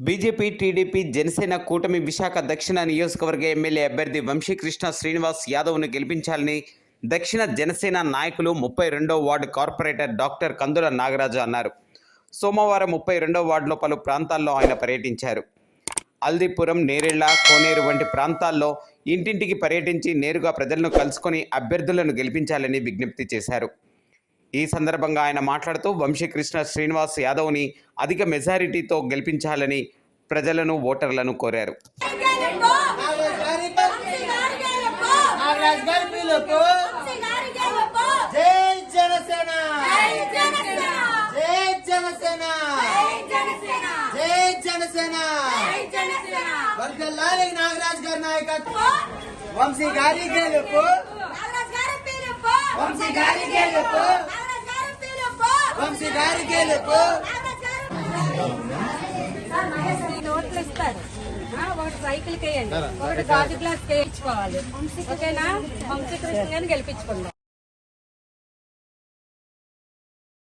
BJP TDP Janasena కూటమి విశాఖ దక్షిణ నియోజకవర్గ ఎమ్మెల్యే అభ్యర్థి వంశీకృష్ణ శ్రీనివాస్ యాదవ్ను గెలిపించాలని దక్షిణ జనసేన నాయకులు ముప్పై రెండో ward corporator doctor Kandula Nagaraju అన్నారు. సోమవారం ముప్పై రెండో వార్డులో పలు ప్రాంతాల్లో ఆయన పర్యటించారు. అల్దీపురం నేరెళ్ళ కోనేరు వంటి ప్రాంతాల్లో ఇంటింటికి పర్యటించి నేరుగా ప్రజలను కలుసుకొని అభ్యర్థులను గెలిపించాలని విజ్ఞప్తి చేశారు. ఈ సందర్భంగా ఆయన మాట్లాడుతూ వంశీకృష్ణ శ్రీనివాస్ యాదవ్ని అధిక మెజారిటీతో గెలిపించాలని ప్రజలను ఓటర్లను కోరారు. నాగరాజ్ గారి పిలుపు జై జనసేన. జై జనసేన. జై జనసేన. వర్గల్లాలి నాగరాజ్ గారి నాయకత్వం వంశీ గారి గెలుపు. వంశీ గారి గెలుపు. వంశీ గారి గెలుపు. నోట్లు ఇస్తారు ఒకటి సైకిల్ కేయండి ఒకటి గాజు గ్లాస్ కేయించుకోవాలి ఓకేనా? వంశీకృష్ణ గారిని గెలిపించుకుందాం.